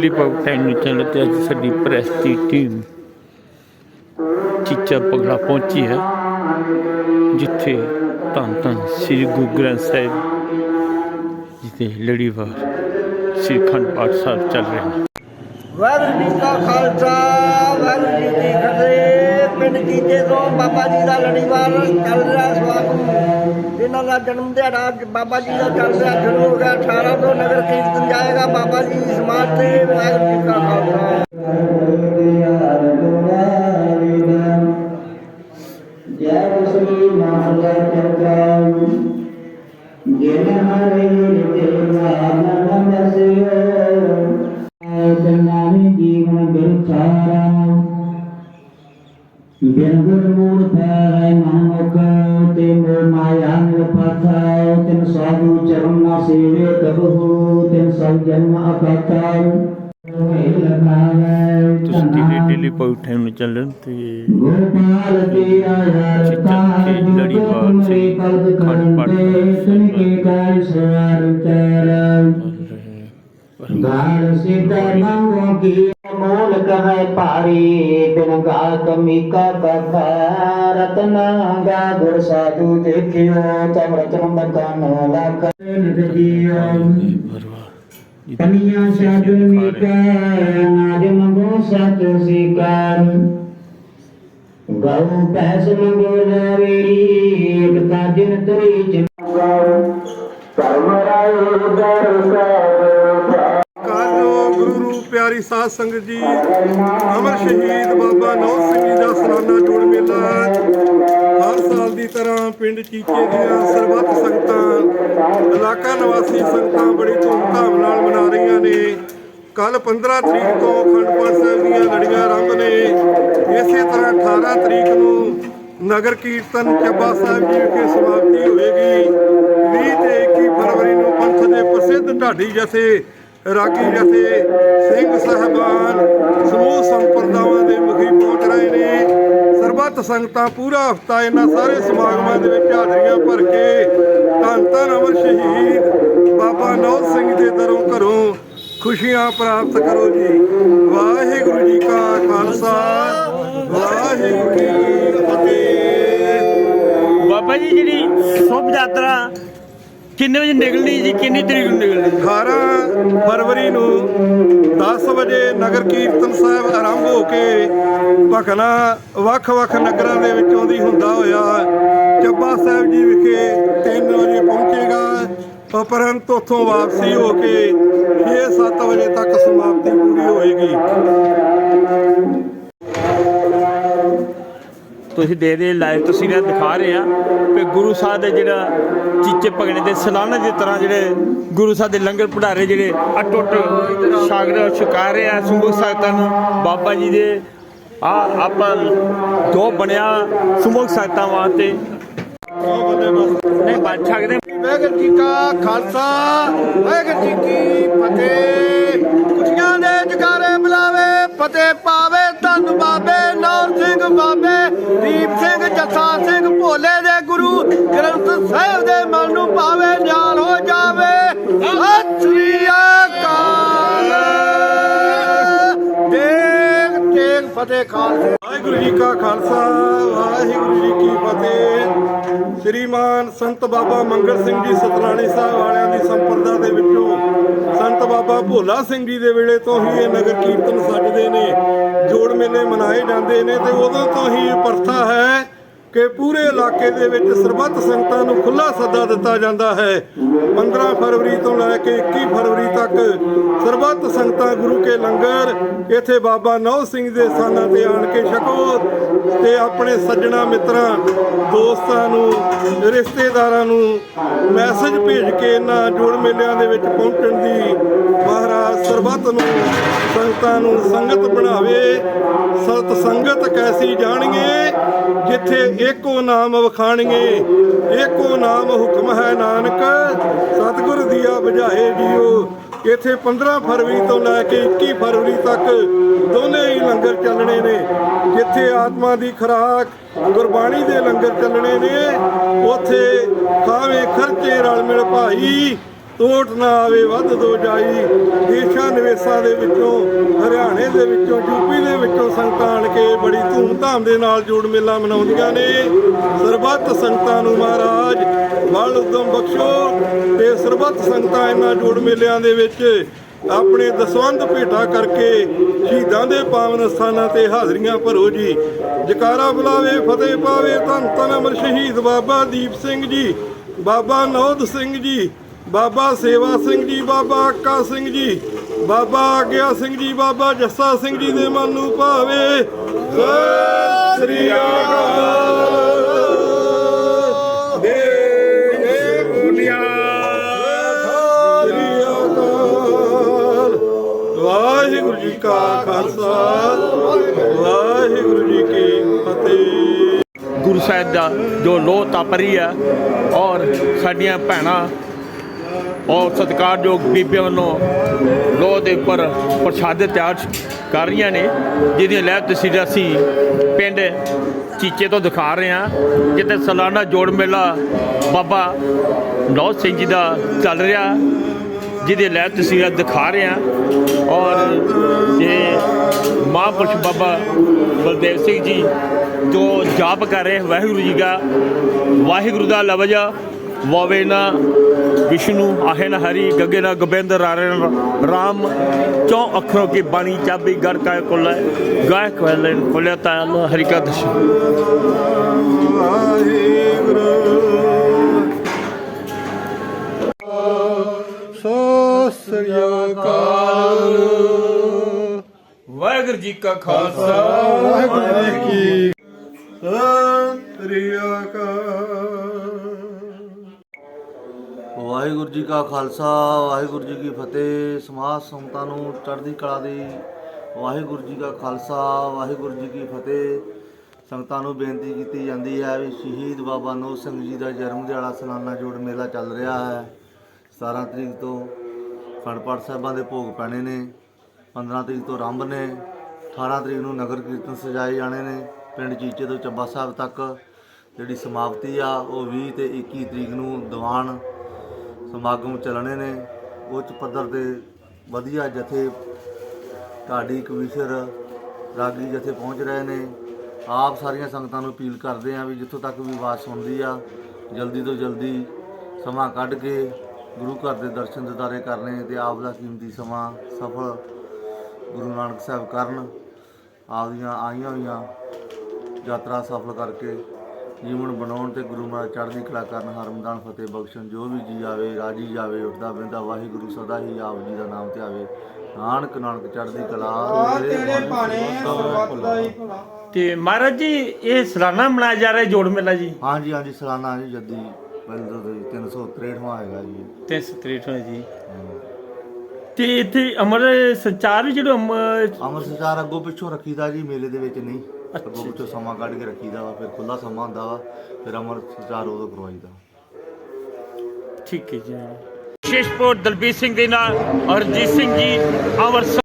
Daily ਪਾਉ channel ਤੇ ਅੱਜ ਸਾਡੀ ਪ੍ਰੈਸ ਦੀ ਟੀਮ ਚੀਚਾ ਪਗੜਾ ਪਹੁੰਚੀ ਹੈ, ਜਿੱਥੇ ਧੰਨ ਧੰਨ ਸ੍ਰੀ ਗੁਰੂ ਗ੍ਰੰਥ ਸਾਹਿਬ ਜਿੱਥੇ ਲੜੀਵਾਰ ਸ੍ਰੀ ਖੰਡ ਪਾਠ ਸਾਹਿਬ ਚੱਲ ਰਹੇ ਹਨ ਵਾਹਿਗੁਰੂ ਜੀ ਕਾ ਖਾਲਸਾ, ਵਾਹਿਗੁਰੂ ਜੀ ਕੀ ਫਤਿਹ। ਪਿੰਡ ਜੀਤੇ ਤੋਂ ਬਾਬਾ ਜੀ ਦਾ ਲੜੀਵਾਰ ਚੱਲ ਰਿਹਾ ਸਵਾਗਤ। ਇਹਨਾਂ ਦਾ ਜਨਮ ਦਿਹਾੜਾ ਅੱਜ ਬਾਬਾ ਜੀ ਦਾ ਚੱਲ ਰਿਹਾ ਸ਼ੁਰੂ ਹੋ ਗਿਆ 18 ਤੋਂ ਨਗਰ ਕੀਰਤਨ ਜਾਏਗਾ, ਬਾਬਾ ਜੀ ਦੀ ਸਮਾਧ ਤੇ ਵਾਹਿਗੁਰੂ ਜੀ ਕਾ ਖਾਲਸਾ ਜੈ ਸ੍ਰੀ ਮਹਾਰਾਜ ਚਰਕਾਮ ਜਿਨ ਹਰਿ ਦੇਵਾ ਨਮ ਦਸਿਓ। ਕਬਹੂ ਤਿਨ ਸਭ ਜਨਮ ਅਪਾਤਾ ਹੋਏ ਲਗਾਵੇ ਤੁਸੀਂ ਪਾਉ ਟਾਈਮ ਨੂੰ ਚੱਲਣ ਤੇ ਗੋਪਾਲ ਤੇ ਆਇਆ ਚਿੱਤਨ ਕੇ ਲੜੀਵਾਰ ਸੇ ਖੰਡ ਪਾਠ ਸੁਨ ਕੇ ਕਾਇ ਸਵਾਰ ਚਰ ਗਾਲ ਸਿੱਧਾ ਮੰਗੋ ਕੀ ਮੂਲ ਕਹੈ ਭਾਰੀ, ਬਿਨ ਗਾਤ ਮੀਕਾ ਕਥਾ, ਰਤਨ ਗਾ ਗੁਰ ਸਾਧੂ ਦੇਖਿਓ ਤਮ ਰਤਨ ਬਤਨ ਲਖ ਨਿਤ ਜੀਓ ਭਰਵਾ ਪਨੀਆਂ ਸਾਜੁਨ ਮੀਕਾ, ਨਾਜ ਮੰਗੋ ਸਤ ਸਿਕਾਰ ਗਉ ਪੈਸ ਮੰਗੋ ਲਾਵੇਰੀ ਇਕ ਤਾਜਨ ਤਰੀ ਚੰਗਾਉ ਕਰਮ ਰਾਏ ਦਰ ਕਾਲੋ ਗੁਰੂ ਰੂਪ ਪਿਆਰੀ ਸਾਧ ਸੰਗਤ ਜੀ, ਅਮਰ ਸ਼ਹੀਦ ਬਾਬਾ ਨੌ ਸਿੰਘ ਜੀ ਦਾ ਸਲਾਨਾ ਜੋੜ ਮੇਲਾ ਹਰ ਸਾਲ ਦੀ ਤਰ੍ਹਾਂ ਪਿੰਡ ਚੀਚੇ ਦੀਆਂ ਸਰਬੱਤ ਸੰਗਤਾਂ, ਇਲਾਕਾ ਨਿਵਾਸੀ ਸੰਗਤਾਂ ਬੜੀ ਧੂਮਧਾਮ ਨਾਲ ਮਨਾ ਰਹੀਆਂ ਨੇ। ਕੱਲ 15 ਤਰੀਕ ਤੋਂ ਅਖੰਡ ਪਾਠ ਸਾਹਿਬ ਦੀਆਂ ਲੜੀਆਂ ਆਰੰਭ ਨੇ। ਇਸੇ ਤਰ੍ਹਾਂ 18 ਤਰੀਕ ਨੂੰ ਨਗਰ ਕੀਰਤਨ ਚੱਬਾ ਸਾਹਿਬ ਜੀ ਵਿਖੇ ਸਮਾਪਤੀ ਹੋਏਗੀ 20 ਤੇ 21 ਫਰਵਰੀ ਨੂੰ ਪੰਥ ਦੇ ਪ੍ਰਸਿੱਧ ਢਾਡੀ ਜਥੇ ਰਾਗੀ ਜਥੇ ਸਿੰਘ ਸਾਹਿਬਾਨ, ਸਮੂਹ ਸੰਪਰਦਾਵਾਂ ਦੇ ਮੁਖੀ ਪਹੁੰਚ ਰਹੇ ਨੇ। ਸਰਬੱਤ ਸੰਗਤਾਂ ਪੂਰਾ ਹਫਤਾ ਇਹਨਾਂ ਸਾਰੇ ਸਮਾਗਮਾਂ ਦੇ ਵਿੱਚ ਹਾਜ਼ਰੀਆਂ ਭਰ ਕੇ ਧੰਨ ਧੰਨ ਅਮਰ ਸ਼ਹੀਦ ਬਾਬਾ ਨੌਜ ਸਿੰਘ ਦੇ ਦਰੋਂ ਘਰੋਂ ਖੁਸ਼ੀਆਂ ਪ੍ਰਾਪਤ ਕਰੋ ਜੀ। ਵਾਹਿਗੁਰੂ ਜੀ ਕਾ ਖਾਲਸਾ। ਕਿੰਨੇ ਵਜੇ ਨਿਕਲਣੀ ਜੀ? ਕਿੰਨੀ ਤਰੀਕ ਨੂੰ ਨਿਕਲਣੀ? 18 ਫਰਵਰੀ ਨੂੰ 10 ਵਜੇ ਨਗਰ ਕੀਰਤਨ ਸਾਹਿਬ ਆਰੰਭ ਹੋ ਕੇ ਭਖਣਾ ਵੱਖ-ਵੱਖ ਨਗਰਾਂ ਦੇ ਵਿੱਚੋਂ ਦੀ ਹੁੰਦਾ ਹੋਇਆ। ਚੱਬਾ ਸਾਹਿਬ ਜੀ ਵਿਖੇ 3 ਵਜੇ ਪਹੁੰਚੇਗਾ। ਉਪਰੰਤ ਉੱਥੋਂ ਵਾਪਸੀ ਹੋ ਕੇ 6-7 ਵਜੇ ਤੱਕ ਸਮਾਪਤੀ ਪੂਰੀ ਹੋਏਗੀ। ਤੁਸੀਂ ਦੇ ਦੇ ਲਾਈਵ ਤਸਵੀਰਾਂ ਦਿਖਾ ਰਹੇ ਆ। ਕਿ ਗੁਰੂ ਸਾਹਿਬ ਦੇ ਜਿਹੜਾ ਚੀਚੇ ਪਗਣੇ ਦੇ ਸਲਾਨਾ ਦੀ ਤਰ੍ਹਾਂ ਜਿਹੜੇ ਗੁਰੂ ਸਾਹਿਬ ਦੇ ਲੰਗਰ ਭੰਡਾਰੇ ਜਿਹੜੇ ਅਟੁੱਟ ਸਾਗਰ ਛਕਾ ਰਹੇ ਆ ਸੁਮੁਖ ਸੰਗਤਾਂ ਨੂੰ। ਬਾਬਾ ਜੀ ਦੇ ਆ, ਆਪਾਂ ਦੋ ਬਣਿਆ ਸੁਮੁਖ ਸੰਗਤਾਂ ਵਾਸਤੇ। ਨਹੀਂ ਬਣ ਸਕਦੇ ਵਾਹਿਗੁਰੂ ਜੀ ਕਾ ਖਾਲਸਾ, ਵਾਹਿਗੁਰੂ ਜੀ ਕੀ ਫਤਿਹ। ਖੁਸ਼ੀਆਂ ਦੇ ਜਕਾਰੇ ਬੁਲਾਵੇ ਫਤਿਹ ਪਾਵੇ ਧੰਨ ਬਾਬੇ ਨੌਰ ਸਿੰਘ ਬਾਬੇ, ਦੀਪ ਸਿੰਘ, ਜੱਸਾ ਸਿੰਘ ਭੋਲੇ ਦੇ ਗੁਰੂ, ਗ੍ਰੰਥ ਸਾਹਿਬ ਦੇ ਮਨ ਨੂੰ ਪਾਵੇ ਨਿਆਲ ਹੋ ਜਾਵੇ। ਸਤਿ ਅਕਾਲ। ਦੇਖ ਤੇਗ ਫਤਿਹ ਖਾਲਸੇ। ਵਾਹਿਗੁਰੂ ਜੀ ਕਾ ਖਾਲਸਾ, ਵਾਹਿਗੁਰੂ ਜੀ ਕੀ ਫਤਿਹ। ਸ੍ਰੀਮਾਨ ਸੰਤ ਬਾਬਾ ਮੰਗਲ ਸਿੰਘ ਜੀ ਸਤਨਾਣੀ ਸਾਹਿਬ ਵਾਲਿਆਂ ਦੀ ਸੰਪਰਦਾ ਦੇ ਵਿੱਚੋਂ ਸੰਤ ਬਾਬਾ ਭੋਲਾ ਸਿੰਘ ਜੀ ਦੇ ਵੇਲੇ ਤੋਂ ਹੀ ਇਹ ਨਗਰ ਕੀਰਤਨ ਸੱਜਦੇ ਨੇ, ਜੋੜ ਮੇਲੇ ਮਨਾਏ ਜਾਂਦੇ ਨੇ ਤੇ ਉਦੋਂ ਤੋਂ ਹੀ ਇਹ ਪ੍ਰਥਾ ਹੈ ਕਿ ਪੂਰੇ ਇਲਾਕੇ ਦੇ ਵਿੱਚ ਸਰਬੱਤ ਸੰਗਤਾਂ ਨੂੰ ਖੁੱਲਾ ਸੱਦਾ ਦਿੱਤਾ ਜਾਂਦਾ ਹੈ। 15 ਫਰਵਰੀ ਤੋਂ ਲੈ ਕੇ 21 ਫਰਵਰੀ ਤੱਕ ਸਰਬੱਤ ਸੰਗਤਾਂ ਗੁਰੂ ਕੇ ਲੰਗਰ ਇੱਥੇ ਬਾਬਾ ਨੌ ਸਿੰਘ ਦੇ ਸਥਾਨਾਂ ਤੇ ਆਣ ਕੇ ਛਕੋ ਤੇ ਆਪਣੇ ਸੱਜਣਾ ਮਿੱਤਰਾਂ, ਦੋਸਤਾਂ ਨੂੰ, ਰਿਸ਼ਤੇਦਾਰਾਂ ਨੂੰ ਮੈਸੇਜ ਭੇਜ ਕੇ ਇਹਨਾਂ ਜੋੜ ਮੇਲਿਆਂ ਦੇ ਵਿੱਚ ਪਹੁੰਚਣ ਦੀ ਮਹਾਰਾਜ ਸਰਬੱਤ ਨੂੰ, ਸੰਗਤਾਂ ਨੂੰ ਸੰਗਤ ਬਣਾਵੇ। ਸਤ ਸੰਗਤ ਕੈਸੀ ਜਾਣੀਏ ਜਿੱਥੇ ਏਕੋ ਨਾਮ ਵਖਾਣੀਏ ਏਕੋ ਨਾਮ ਹੁਕਮ ਹੈ ਨਾਨਕ। ਸਤਿਗੁਰ ਦੀਆ ਬੁਝਾਏ ਜੀਓ। ਇੱਥੇ 15 ਫਰਵਰੀ ਤੋਂ ਲੈ ਕੇ 21 ਫਰਵਰੀ ਤੱਕ ਦੋਨੇ ਹੀ ਲੰਗਰ ਚੱਲਣੇ ਨੇ। ਜਿੱਥੇ ਆਤਮਾ ਦੀ ਖੁਰਾਕ, ਗੁਰਬਾਣੀ ਦੇ ਲੰਗਰ ਚੱਲਣੇ ਨੇ, ਉੱਥੇ ਖਾਵੇ ਖਰਚੇ ਰਲ ਮਿਲ ਭਾਈ। ਤੋਟ ਨਾ ਆਵੇ, ਵੱਧ ਦੋ ਜਾਈ। ਦੇਸ਼ਾਂ ਨਿਵੇਸ਼ਾਂ ਦੇ ਵਿੱਚੋਂ, ਹਰਿਆਣੇ ਦੇ ਵਿੱਚੋਂ ਯੂਪੀ ਦੇ ਵਿੱਚੋਂ ਸੰਗਤਾਂ ਆਣ ਕੇ ਬੜੀ ਧੂਮਧਾਮ ਦੇ ਨਾਲ ਜੋੜ ਮੇਲਾ ਮਨਾਉਂਦੀਆਂ ਨੇ। ਸਰਬੱਤ ਸੰਗਤਾਂ ਨੂੰ ਮਹਾਰਾਜ ਬਲ ਉਦਮ ਬਖਸ਼ੋ ਤੇ ਸਰਬੱਤ ਸੰਗਤਾਂ ਇਹਨਾਂ ਜੋੜ ਮੇਲਿਆਂ ਦੇ ਵਿੱਚ ਆਪਣੇ ਦਸਵੰਧ ਭੇਟਾ ਕਰਕੇ ਸ਼ਹੀਦਾਂ ਦੇ ਪਾਵਨ ਸਥਾਨਾਂ ਤੇ ਹਾਜ਼ਰੀਆਂ ਭਰੋ ਜੀ। ਜਕਾਰਾ ਬੁਲਾਵੇ, ਫਤਿਹ ਪਾਵੇ ਧੰਨ ਧੰਨ ਅਮਰ ਸ਼ਹੀਦ ਬਾਬਾ ਦੀਪ ਸਿੰਘ ਜੀ, ਬਾਬਾ ਨੌਦ ਸਿੰਘ ਜੀ ਬਾਬਾ ਸੇਵਾ ਸਿੰਘ ਜੀ ਬਾਬਾ ਆਕਾ ਸਿੰਘ ਜੀ ਬਾਬਾ ਆਗਿਆ ਸਿੰਘ ਜੀ ਬਾਬਾ ਜੱਸਾ ਸਿੰਘ ਜੀ ਦੇ ਮਨ ਨੂੰ ਭਾਵੇ। ਸ੍ਰੀ ਅਕਾਲ। ਦੇ ਸ੍ਰੀ ਅਕਾਲ ਵਾਹਿਗੁਰੂ ਜੀ ਕਾ ਖਾਲਸਾ ਵਾਹਿਗੁਰੂ ਜੀ ਕੀ ਫਤਿਹ। ਗੁਰੂ ਸਾਹਿਬ ਦਾ ਜੋ ਲੋਹ ਤਪ ਰਹੀ ਆ ਔਰ ਸਾਡੀਆਂ ਭੈਣਾਂ ਔਰ ਸਤਿਕਾਰਯੋਗ ਬੀਬੀਆਂ ਵੱਲੋਂ ਲੋਹ ਦੇ ਉੱਪਰ ਪ੍ਰਸ਼ਾਦੇ ਤਿਆਰ ਕਰ ਰਹੀਆਂ ਨੇ, ਜਿਹਦੀਆਂ ਲਹਿਰ ਤਸਵੀਰਾਂ ਅਸੀਂ ਪਿੰਡ ਚੀਚੇ ਤੋਂ ਦਿਖਾ ਰਹੇ ਹਾਂ, ਜਿੱਥੇ ਸਾਲਾਨਾ ਜੋੜ ਮੇਲਾ ਬਾਬਾ ਨੌ ਸਿੰਘ ਜੀ ਦਾ ਚੱਲ ਰਿਹਾ ਜਿਹਦੇ ਲਹਿਰ ਤਸਵੀਰਾਂ ਦਿਖਾ ਰਹੇ ਹਾਂ। ਔਰ ਇਹ ਮਹਾਂਪੁਰਸ਼ ਬਾਬਾ ਬਲਦੇਵ ਸਿੰਘ ਜੀ ਜੋ ਜਾਪ ਕਰ ਰਹੇ, ਵਾਹਿਗੁਰੂ ਜੀ ਦਾ ਵਾਹਿਗੁਰੂ ਦਾ ਲਫ਼ਜ਼ ਵਾਵੇ ਨਾ ਵਿਸ਼ਨੂੰ ਆਹੇ ਨਾ ਹਰੀ ਗੱਗੇ ਨਾ ਗੋਬਿੰਦ ਰਾਰੇ ਨਾ ਰਾਮ ਚੌ ਅੱਖਰੋਂ ਕੀ ਬਾਣੀ ਚਾਬੀ ਗੜ ਕਾ ਕੋਲ ਗਾਇਕ ਵੈਲੇ ਕੋਲੇ ਤਾ ਅੱਲਾ ਹਰੀ ਕਾ ਦਰਸ਼ਨ। ਵਾਹਿਗੁਰੂ ਸੋ ਸ੍ਰੀ ਅਕਾਲ। ਵਾਹਿਗੁਰੂ ਜੀ ਕਾ ਖਾਲਸਾ। ਵਾਹਿਗੁਰੂ ਜੀ ਕੀ ਵਾਹਿਗੁਰੂ ਜੀ ਕਾ ਖਾਲਸਾ, ਵਾਹਿਗੁਰੂ ਜੀ ਕੀ ਫਤਿਹ, ਸਮਾਜ ਸੰਤਾਂ ਨੂੰ ਚੜ੍ਹਦੀ ਕਲਾ ਦੀ ਵਾਹਿਗੁਰੂ ਜੀ ਕਾ ਖਾਲਸਾ, ਵਾਹਿਗੁਰੂ ਜੀ ਕੀ ਫਤਿਹ। ਸੰਗਤਾਂ ਨੂੰ ਬੇਨਤੀ ਕੀਤੀ ਜਾਂਦੀ ਹੈ ਵੀ ਸ਼ਹੀਦ ਬਾਬਾ ਨੋ ਸਿੰਘ ਜੀ ਦਾ ਜਨਮ ਦਿਹਾੜਾ ਸਾਲਾਨਾ ਜੋੜ ਮੇਲਾ ਚੱਲ ਰਿਹਾ ਹੈ। 17 ਤਰੀਕ ਤੋਂ ਖੰਡ ਪਾਠ ਸਾਹਿਬਾਂ ਦੇ ਭੋਗ ਪੈਣੇ ਨੇ 15 ਤਰੀਕ ਤੋਂ ਆਰੰਭ ਨੇ 18 ਤਰੀਕ ਨੂੰ ਨਗਰ ਕੀਰਤਨ ਸਜਾਏ ਜਾਣੇ ਨੇ, ਪਿੰਡ ਚੀਚੇ ਤੋਂ ਚੱਬਾ ਸਾਹਿਬ ਤੱਕ। ਜਿਹੜੀ ਸਮਾਪਤੀ ਆ, ਉਹ 20 ਤੇ 21 ਤਰੀਕ ਨੂੰ ਦੀਵਾਨ ਸਮਾਗਮ ਚੱਲਣੇ ਨੇ। ਉੱਚ ਪੱਧਰ ਤੇ ਵਧੀਆ ਜਥੇ ਢਾਡੀ ਕਵੀਸ਼ਰ ਰਾਗੀ ਜਥੇ ਪਹੁੰਚ ਰਹੇ ਨੇ। ਆਪ ਸਾਰੀਆਂ ਸੰਗਤਾਂ ਨੂੰ ਅਪੀਲ ਕਰਦੇ ਆ ਵੀ ਜਿੱਥੋਂ ਤੱਕ ਵੀ ਆਵਾਜ਼ ਸੁਣਦੀ ਆ, ਜਲਦੀ ਤੋਂ ਜਲਦੀ ਸਮਾਂ ਕੱਢ ਕੇ ਗੁਰੂ ਘਰ ਦੇ ਦਰਸ਼ਨ ਦਿਦਾਰੇ ਕਰਨੇ ਤੇ ਆਪ ਦਾ ਕੀਮਤੀ ਸਮਾਂ ਸਫਲ ਗੁਰੂ ਨਾਨਕ ਸਾਹਿਬ ਕਰਨ। ਆਪਦੀਆਂ ਆਈਆਂ ਹੋਈਆਂ ਯਾਤਰਾ ਸਫਲ ਕਰਕੇ ਜੀਵਨ ਬਣਾਉਣ ਤੇ ਗੁਰੂ ਮਹਾਰਾਜ ਚੜ੍ਹਦੀ ਕਲਾ ਕਰਨ ਹਰਮਦਾਨ ਫਤਿਹ ਬਖਸ਼ਣ ਜੋ ਵੀ ਜੀ ਆਵੇ ਰਾਜੀ ਜਾਵੇ ਉੱਠਦਾ ਬਹਿੰਦਾ ਵਾਹਿਗੁਰੂ ਸਦਾ ਹੀ ਆਪ ਜੀ ਦਾ ਨਾਮ ਤੇ ਆਵੇ ਨਾਨਕ ਨਾਨਕ ਚੜ੍ਹਦੀ ਕਲਾ ਤੇਰੇ ਤੇ ਮਹਾਰਾਜ ਜੀ ਇਹ ਸਾਲਾਨਾ ਮਨਾਇਆ ਜਾ ਰਿਹਾ ਜੋੜ ਮੇਲਾ ਜੀ? ਹਾਂਜੀ ਹਾਂਜੀ ਸਾਲਾਨਾ ਜੀ ਜੱਦੀ ਪਹਿਲਾਂ ਤੋਂ 363ਵਾਂ ਹੈਗਾ ਜੀ। 363 ਹੋਇਆ ਜੀ। ਤੇ ਇੱਥੇ ਅਮਰ ਸੰਚਾਰ ਵੀ ਜਿਹੜਾ ਅਮ- ਅਮਰ ਸੰਚਾਰ ਅੱਗੋਂ ਪਿੱਛੋਂ ਰੱਖੀਦਾ ਜੀ ਮੇਲੇ ਦੇ ਵਿੱਚ ਨਹੀਂ। ਅੱਗੋਂ ਪਿੱਛੋਂ ਸਮਾਂ ਕੱਢ ਕੇ ਰੱਖੀਦਾ ਵਾ ਫਿਰ ਖੁੱਲਾ ਸਮਾਂ ਹੁੰਦਾ ਵਾ ਫਿਰ ਅਮਰ ਸੰਚਾਰ ਉਦੋਂ ਕਰਵਾਈਦਾ। ਠੀਕ ਹੈ ਜੀ। ਸ਼ੇਸ਼ਪੁਰ ਦਲਬੀਰ ਸਿੰਘ ਦੇ ਨਾਲ ਅਰਜੀਤ ਸਿੰਘ ਜੀ ਅੰਮ੍ਰਿਤਸਰ